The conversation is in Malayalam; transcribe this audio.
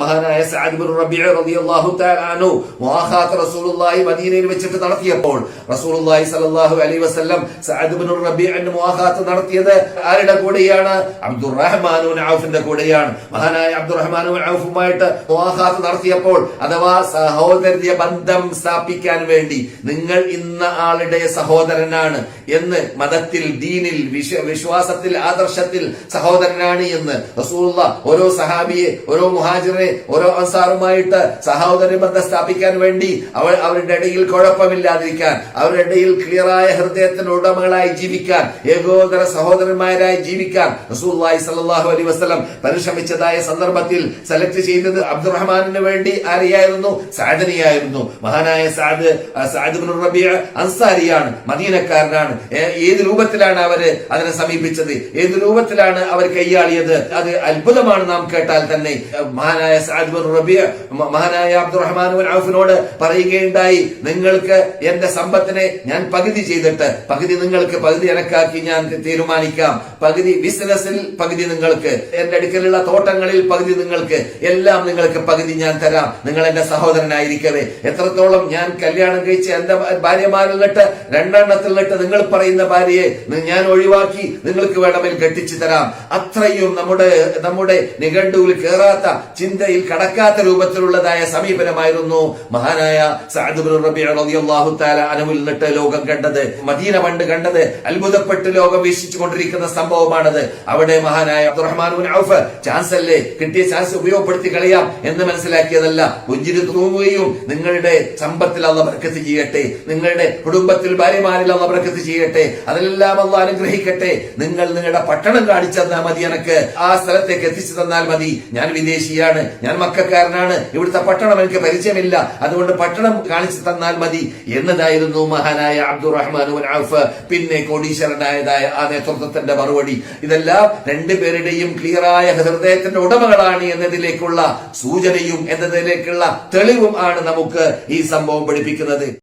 മഹാനായ റസൂലുള്ളാഹി മദീനയിൽ വെച്ചിട്ട് നടത്തിയപ്പോൾ റസൂലുള്ളാഹി സ്വല്ലല്ലാഹു അലൈഹി വസല്ലം സഅദ് ബിൻ റബീഅന്റെ മുആഖാത്ത് നടത്തിയത് ആരുടെ കൂടെയാണ്? അബ്ദുറഹ്മാൻ ഇബ്നു ഔഫിന്റെ കൂടെയാണ്. മഹാനായ അബ്ദുറഹ്മാൻ ഇബ്നു ഔഫുമായിട്ട് മുആഖാത്ത് നടത്തിയപ്പോൾ അഥവാ സഹോദര്യ ബന്ധം സ്ഥാപിക്കാൻ വേണ്ടി നിങ്ങൾ ഇന്ന ആളുടെ സഹോദരനാണ് എന്ന് മതത്തിൽ ദീനിൽ വിശ്വാസത്തിൽ ആദർശത്തിൽ സഹോദരനാണ് എന്ന് റസൂലുള്ള ഓരോ സഹാബിയെ ഓരോ മുഹാജിറെ ഓരോ അൻസാറുമായിട്ട് സഹോദര ബന്ധം സ്ഥാപിക്കാൻ വേണ്ടി അവർ അവരുടെ ഇടയിൽ കുഴപ്പമില്ലാതിരിക്കാൻ അവരുടെ ഇടയിൽ ക്ലിയറായ ഹൃദയത്തിന് ഉടമകളായി ജീവിക്കാൻ ഏകോദര സഹോദരന്മാരായി ജീവിക്കാൻ റസൂലുള്ളാഹി സ്വല്ലല്ലാഹു അലൈഹി വസ്ലം പരിശ്രമിച്ചതായ സന്ദർഭത്തിൽ സെലക്ട് ചെയ്തത് അബ്ദുറഹ്മാനിന് വേണ്ടി ആരെയായിരുന്നു? സാദനിയായിരുന്നു. മഹാനായ സാദ് സാദ് റബിയ അൻസാരിയാണ് മദീനക്കാരനാണ്. ഏത് രൂപത്തിലാണ് അവർ അതിനെ സമീപിച്ചത്? ഏത് രൂപത്തിലാണ് അവർ കൈയാളിയത്? അത് അത്ഭുതമാണ് നാം കേട്ടാൽ തന്നെ. മഹാനായ സാദ് ബിൻ റബീഅ മ- മഹാനായ അബ്ദുറഹ്മാൻ ഔഫിനോട് പറയുകയുണ്ടായി നിങ്ങൾക്ക് എന്റെ സമ്പത്തിനെ ഞാൻ പകുതി ചെയ്തിട്ട് പകുതി നിങ്ങൾക്ക് പകുതി എനക്കാക്കി ഞാൻ തീരുമാനിക്കാം. പകുതി ബിസിനസ്സിൽ പകുതി നിങ്ങൾക്ക് എന്റെ അടുക്കലുള്ള തോട്ടങ്ങളിൽ പകുതി നിങ്ങൾക്ക് എല്ലാം നിങ്ങൾക്ക് പകുതി ഞാൻ തരാം. നിങ്ങൾ എന്റെ സഹോദരനായിരിക്കവേ. എത്രത്തോളം ഞാൻ കല്യാണം കഴിച്ച് എന്റെ ഭാര്യമാരിൽ നിട്ട് രണ്ടെണ്ണത്തിൽ നിട്ട് നിങ്ങൾ പറയുന്ന ഭാര്യയെ ഞാൻ ഒഴിവാക്കി നിങ്ങൾക്ക് വേണമെങ്കിൽ കെട്ടിച്ചു തരാം. അത്രയും നമ്മുടെ നമ്മുടെ നിഘണ്ടുവിൽ കയറാത്ത ചിന്തയിൽ കടക്കാത്ത രൂപത്തിലുള്ളതായ സമീപനമായിരുന്നു മഹാനായ സഅദ് താല അൻഹുവിൽ നിന്നിട്ട് ലോകം കണ്ടത്. മദീന പണ്ട് കണ്ടത് അത്ഭുതപ്പെട്ട് ലോകം വീക്ഷിച്ചു കൊണ്ടിരിക്കുന്ന സംഭവമാണത്. അവിടെ മഹാനായ അബ്ദുറഹ്മാൻ ഔഫ് ചാൻസ് അല്ലേ കിട്ടിയ ചാൻസ് ഉപയോഗപ്പെടുത്തി കളയാം എന്ന് മനസ്സിലാക്കിയതല്ല. പുഞ്ചിരി തൂങ്ങുകയും നിങ്ങളുടെ സമ്പത്തിൽ അള്ള ബർക്കത്ത് ചെയ്യട്ടെ. നിങ്ങളുടെ കുടുംബത്തിൽ ഭാര്യമാരിൽ അള്ള ബർക്കത്ത് ചെയ്യട്ടെ. അതിലെല്ലാം അള്ള അനുഗ്രഹിക്കട്ടെ. നിങ്ങൾ നിങ്ങളുടെ പട്ടണം കാണിച്ചു തന്നാൽ മതി എനക്ക്. ആ സ്ഥലത്തേക്ക് എത്തിച്ചു തന്നാൽ മതി. ഞാൻ വിദേശിയാണ്. ഞാൻ മക്കാരനാണ്. ഇവിടുത്തെ പട്ടണം എനിക്ക് പരിചയമില്ല. അതുകൊണ്ട് പട്ടണം കാണിച്ചു തന്നാൽ മതി. എന്നതായിരുന്നു മഹാനായ അബ്ദുറഹ്മാൻ ഔഫ് പിന്നെ കോടീശ്വരനായതായ ആ നേതൃത്വത്തിന്റെ മറുപടി. ഇതെല്ലാം രണ്ടുപേരുടെയും ക്ലിയറായ ഹൃദയത്തിന്റെ ഉടമകളാണ് എന്നതിലേക്കുള്ള സൂചനയും എന്നതിലേക്കുള്ള തെളിവും ആണ് നമുക്ക് ഈ സംഭവം പഠിപ്പിക്കുന്നത്.